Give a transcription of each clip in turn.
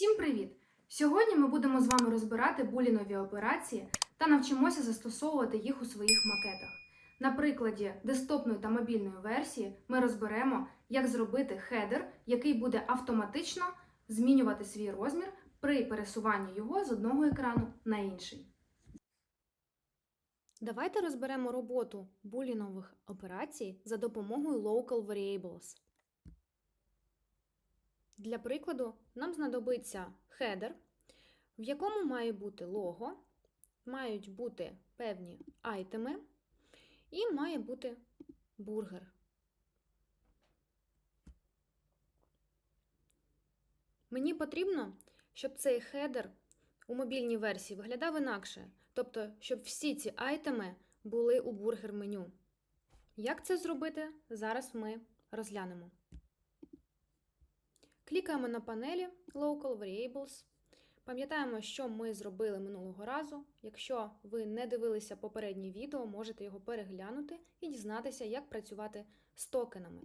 Всім привіт! Сьогодні ми будемо з вами розбирати булінові операції та навчимося застосовувати їх у своїх макетах. На прикладі десктопної та мобільної версії ми розберемо, як зробити хедер, який буде автоматично змінювати свій розмір при пересуванні його з одного екрану на інший. Давайте розберемо роботу булінових операцій за допомогою Local Variables. Для прикладу, нам знадобиться хедер, в якому має бути лого, мають бути певні айтеми і має бути бургер. Мені потрібно, щоб цей хедер у мобільній версії виглядав інакше, тобто, щоб всі ці айтеми були у бургер меню. Як це зробити, зараз ми розглянемо. Клікаємо на панелі Local Variables. Пам'ятаємо, що ми зробили минулого разу. Якщо ви не дивилися попереднє відео, можете його переглянути і дізнатися, як працювати з токенами.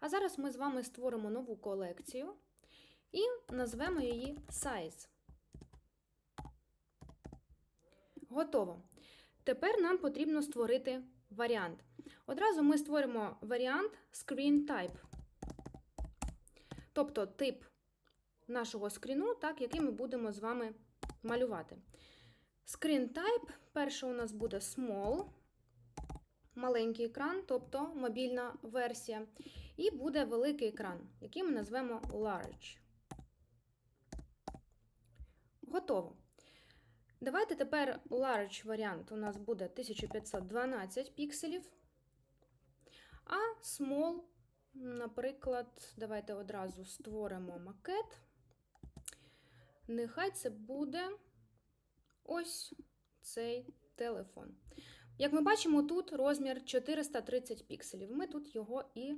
А зараз ми з вами створимо нову колекцію і назвемо її Size. Готово. Тепер нам потрібно створити варіант. Одразу ми створимо варіант Screen Type тобто тип нашого скріну, так, який ми будемо з вами малювати. Screen type, перше у нас буде small, маленький екран, тобто мобільна версія, і буде великий екран, який ми назвемо large. Готово. Давайте тепер large варіант у нас буде 1512 пікселів, а small Наприклад, давайте одразу створимо макет. Нехай це буде ось цей телефон. Як ми бачимо, тут розмір 430 пікселів. Ми тут його і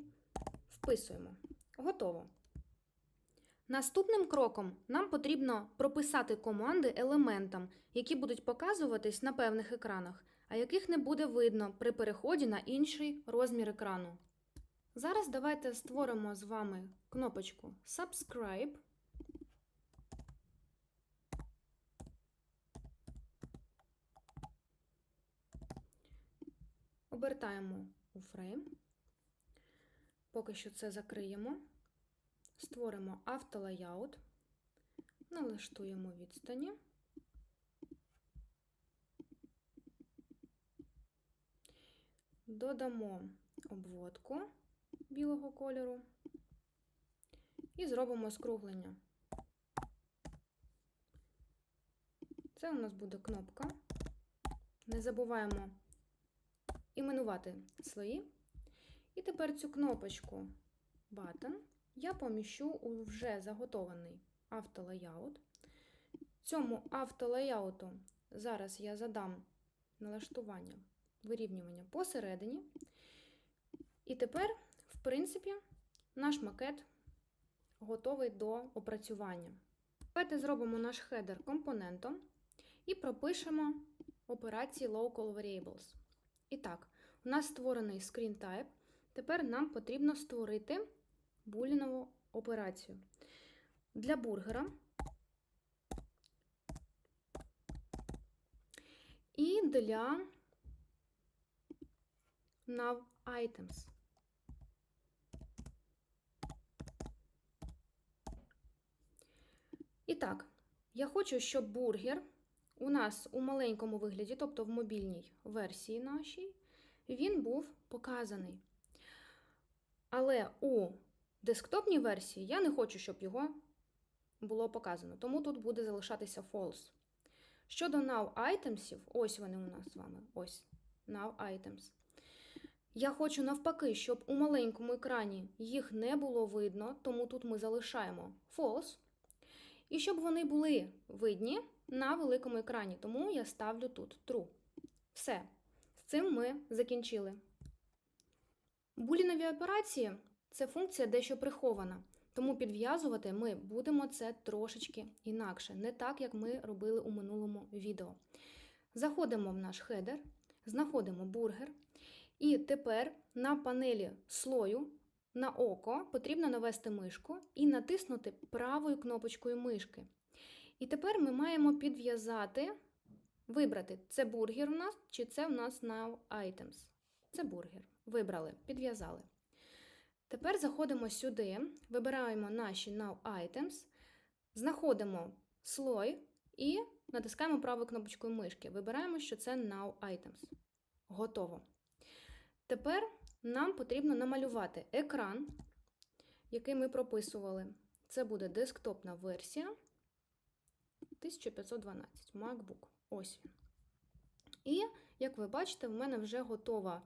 вписуємо. Готово. Наступним кроком нам потрібно прописати команди елементам, які будуть показуватись на певних екранах, а яких не буде видно при переході на інший розмір екрану. Зараз давайте створимо з вами кнопочку Subscribe. Обертаємо у фрейм. Поки що це закриємо. Створимо автолеяут, налаштуємо відстані. Додамо обводку білого кольору і зробимо скруглення. Це у нас буде кнопка. Не забуваємо іменувати слої. І тепер цю кнопочку Button я поміщу у вже заготований автолеяут. Цьому автолеяуту зараз я задам налаштування вирівнювання посередині. І тепер принципі, наш макет готовий до опрацювання. Давайте зробимо наш хедер компонентом і пропишемо операції Local Variables. І так, у нас створений Screen Type. Тепер нам потрібно створити булінову операцію. Для бургера і для Nav Items. Так, я хочу, щоб бургер у нас у маленькому вигляді, тобто в мобільній версії нашій, він був показаний. Але у десктопній версії я не хочу, щоб його було показано, тому тут буде залишатися false. Щодо Now Items, ось вони у нас з вами. Ось Now Items. Я хочу навпаки, щоб у маленькому екрані їх не було видно, тому тут ми залишаємо false. І щоб вони були видні на великому екрані, тому я ставлю тут true. Все. З цим ми закінчили. Булінові операції це функція дещо прихована, тому підв'язувати ми будемо це трошечки інакше, не так, як ми робили у минулому відео. Заходимо в наш хедер, знаходимо бургер, і тепер на панелі слою на око потрібно навести мишку і натиснути правою кнопочкою мишки. І тепер ми маємо підв'язати, вибрати, це бургер у нас чи це у нас Now Items. Це бургер. Вибрали, підв'язали. Тепер заходимо сюди, вибираємо наші Now Items, знаходимо слой і натискаємо правою кнопочкою мишки. Вибираємо, що це Now Items. Готово. Тепер нам потрібно намалювати екран, який ми прописували. Це буде десктопна версія 1512 MacBook. Ось. І, як ви бачите, в мене вже готова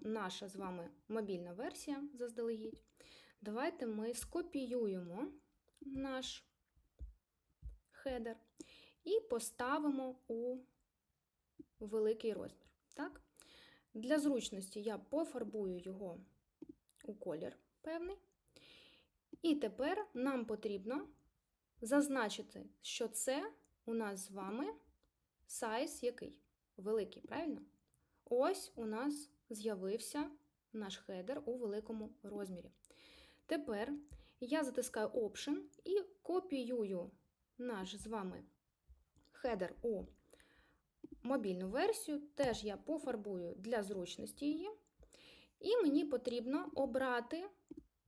наша з вами мобільна версія заздалегідь. Давайте ми скопіюємо наш хедер і поставимо у великий розмір. Так? Для зручності я пофарбую його у колір певний. І тепер нам потрібно зазначити, що це у нас з вами сайз який? Великий, правильно? Ось у нас з'явився наш хедер у великому розмірі. Тепер я затискаю Option і копіюю наш з вами хедер у мобільну версію. Теж я пофарбую для зручності її. І мені потрібно обрати,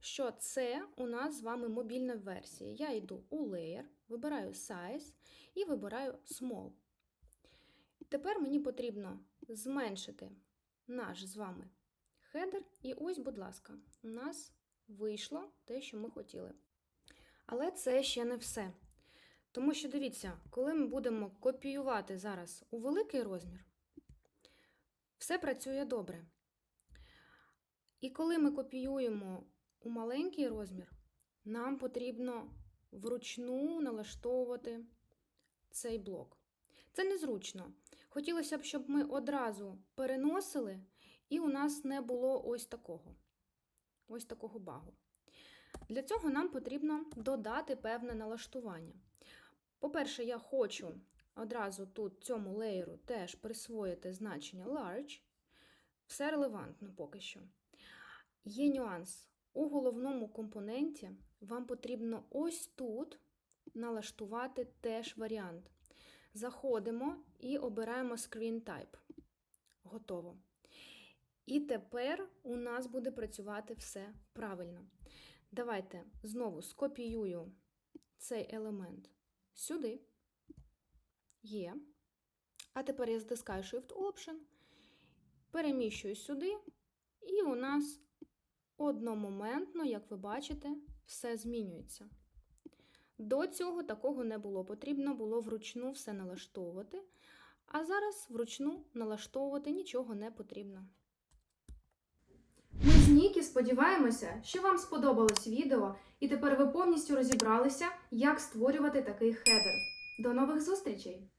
що це у нас з вами мобільна версія. Я йду у Layer, вибираю Size і вибираю Small. Тепер мені потрібно зменшити наш з вами хедер. І ось, будь ласка, у нас вийшло те, що ми хотіли. Але це ще не все. Тому що дивіться, коли ми будемо копіювати зараз у великий розмір, все працює добре. І коли ми копіюємо у маленький розмір, нам потрібно вручну налаштовувати цей блок. Це незручно. Хотілося б, щоб ми одразу переносили, і у нас не було ось такого, ось такого багу. Для цього нам потрібно додати певне налаштування. По-перше, я хочу одразу тут цьому леєру теж присвоїти значення large. Все релевантно поки що. Є нюанс. У головному компоненті вам потрібно ось тут налаштувати теж варіант. Заходимо і обираємо Screen Type. Готово. І тепер у нас буде працювати все правильно. Давайте знову скопіюю цей елемент сюди. Є. А тепер я затискаю Shift Option, переміщую сюди, і у нас одномоментно, як ви бачите, все змінюється. До цього такого не було. Потрібно було вручну все налаштовувати, а зараз вручну налаштовувати нічого не потрібно. Нікі сподіваємося, що вам сподобалось відео, і тепер ви повністю розібралися, як створювати такий хедер. До нових зустрічей!